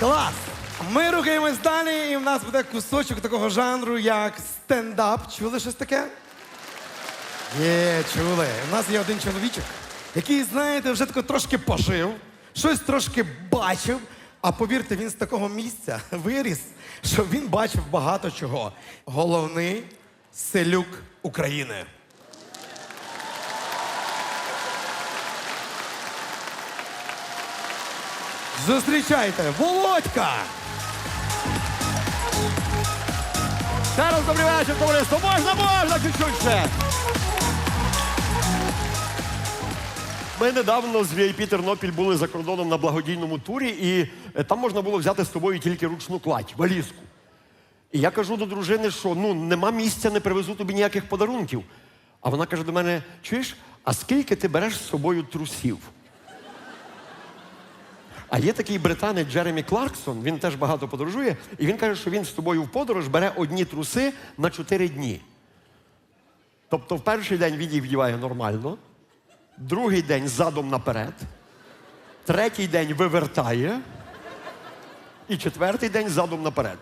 Клас! Ми рухаємось далі, і в нас буде кусочок такого жанру, як стендап. Чули щось таке? Є, чули. У нас є один чоловічок, який, знаєте, вже тако трошки пожив, щось трошки бачив. А повірте, він з такого місця виріс, що він бачив багато чого. Головний селюк України. Зустрічайте, Володька! Ще раз добрий вечір, товариство. Можна, можна, чуть-чуть ще. Ми недавно з VIP Тернопіль були за кордоном на благодійному турі, і е, там можна було взяти з собою тільки ручну кладь, валізку. І я кажу до дружини, що ну нема місця, не привезу тобі ніяких подарунків. А вона каже до мене: чуєш, а скільки ти береш з собою трусів? А є такий британець Джеремі Кларксон, він теж багато подорожує, і він каже, що він з тобою в подорож бере одні труси на чотири дні. Тобто в перший день він їх вдіває нормально, другий день задом наперед, третій день вивертає, і четвертий день задом наперед.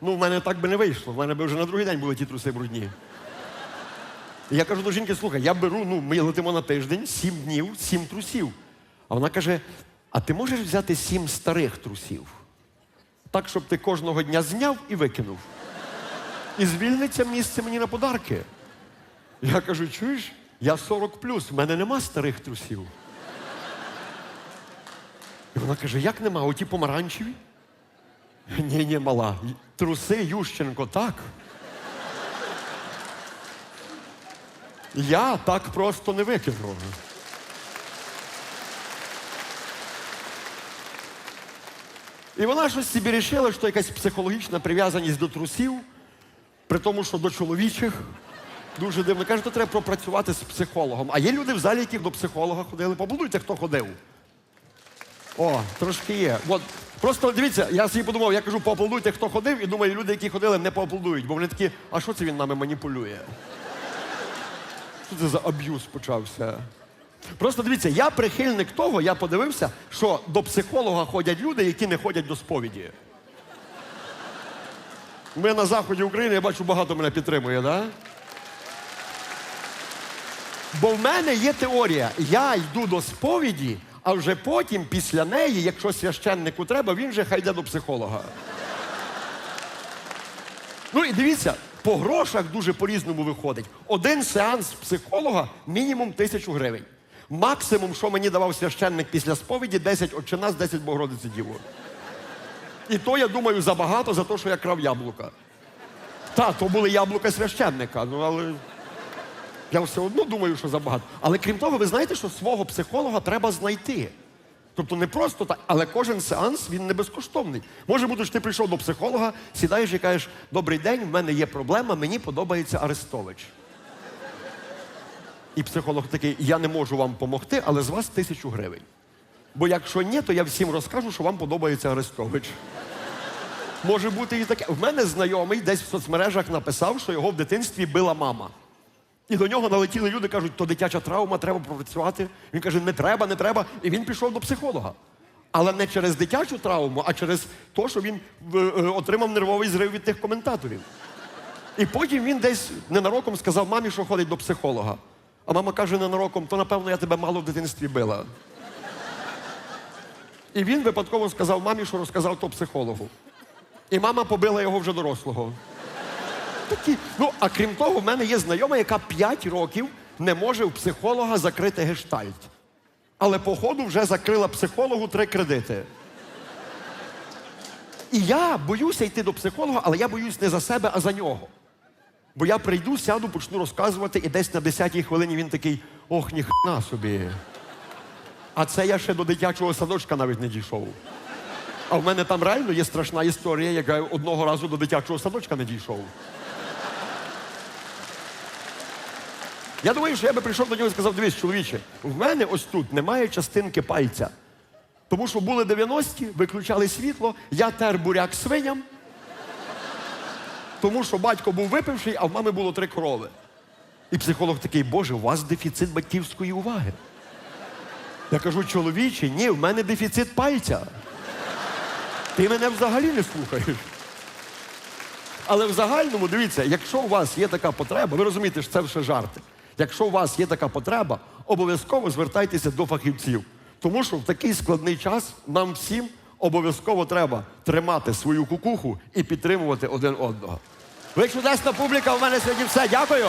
Ну, в мене так би не вийшло. В мене би вже на другий день були ті труси брудні. І я кажу до жінки, слухай, я беру, ну, ми летимо на тиждень, сім днів, сім трусів. А вона каже: а ти можеш взяти сім старих трусів? Так, щоб ти кожного дня зняв і викинув. І звільниться місце мені на подарки. Я кажу, чуєш, я 40 плюс, в мене нема старих трусів. І вона каже: як нема? Оті помаранчеві? Ні, ні, мала. Труси Ющенко так. Я так просто не викину. І вона щось собі рішила, що якась психологічна прив'язаність до трусів, при тому, що до чоловічих. Дуже дивно. Каже, то треба пропрацювати з психологом. А є люди в залі, які до психолога ходили. Побудуйте, хто ходив. О, трошки є. От, просто дивіться, я собі подумав, я кажу, поаплодуйте, хто ходив, і думаю, люди, які ходили, не поаплодують, бо вони такі, а що це він нами маніпулює? Що це за аб'юз почався? Просто дивіться, я прихильник того, я подивився, що до психолога ходять люди, які не ходять до сповіді. Ми на заході України, я бачу, багато мене підтримує, да? Бо в мене є теорія. Я йду до сповіді, а вже потім, після неї, якщо священнику треба, він же хай йде до психолога. Ну і дивіться, по грошах дуже по-різному виходить. Один сеанс психолога мінімум тисячу гривень. Максимум, що мені давав священник після сповіді, 10 отче нас, 10 Богородиці Діво. І то, я думаю, забагато за те, що я крав яблука. Та, то були яблука священника, ну але. Я все одно думаю, що забагато. Але крім того, ви знаєте, що свого психолога треба знайти. Тобто не просто так, але кожен сеанс він не безкоштовний. Може бути, що ти прийшов до психолога, сідаєш і кажеш, добрий день, в мене є проблема, мені подобається Арестович. І психолог такий, я не можу вам допомогти, але з вас тисячу гривень. Бо якщо ні, то я всім розкажу, що вам подобається Арестович. Може бути і таке. В мене знайомий десь в соцмережах написав, що його в дитинстві била мама. І до нього налетіли люди, кажуть, то дитяча травма, треба пропрацювати. Він каже, не треба, не треба. І він пішов до психолога. Але не через дитячу травму, а через те, що він е, е, отримав нервовий зрив від тих коментаторів. І потім він десь ненароком сказав мамі, що ходить до психолога. А мама каже ненароком, то напевно я тебе мало в дитинстві била. І він випадково сказав мамі, що розказав то психологу. І мама побила його вже дорослого. Такі. Ну, а крім того, в мене є знайома, яка 5 років не може у психолога закрити гештальт. Але по ходу вже закрила психологу три кредити. І я боюся йти до психолога, але я боюсь не за себе, а за нього. Бо я прийду, сяду, почну розказувати, і десь на 10-й хвилині він такий: ох, ніхрена собі. А це я ще до дитячого садочка навіть не дійшов. А в мене там реально є страшна історія, яка одного разу до дитячого садочка не дійшов. Я думаю, що я би прийшов до нього і сказав, дивись, чоловіче, в мене ось тут немає частинки пальця. Тому що були 90-ті, виключали світло, я тер буряк свиням, тому що батько був випивший, а в мами було три корови. І психолог такий, Боже, у вас дефіцит батьківської уваги. Я кажу, чоловіче, ні, в мене дефіцит пальця. Ти мене взагалі не слухаєш. Але в загальному, дивіться, якщо у вас є така потреба, ви розумієте, що це все жарти. Якщо у вас є така потреба, обов'язково звертайтеся до фахівців. Тому що в такий складний час нам всім обов'язково треба тримати свою кукуху і підтримувати один одного. Ви чудесна публіка, у мене сьогодні все. Дякую.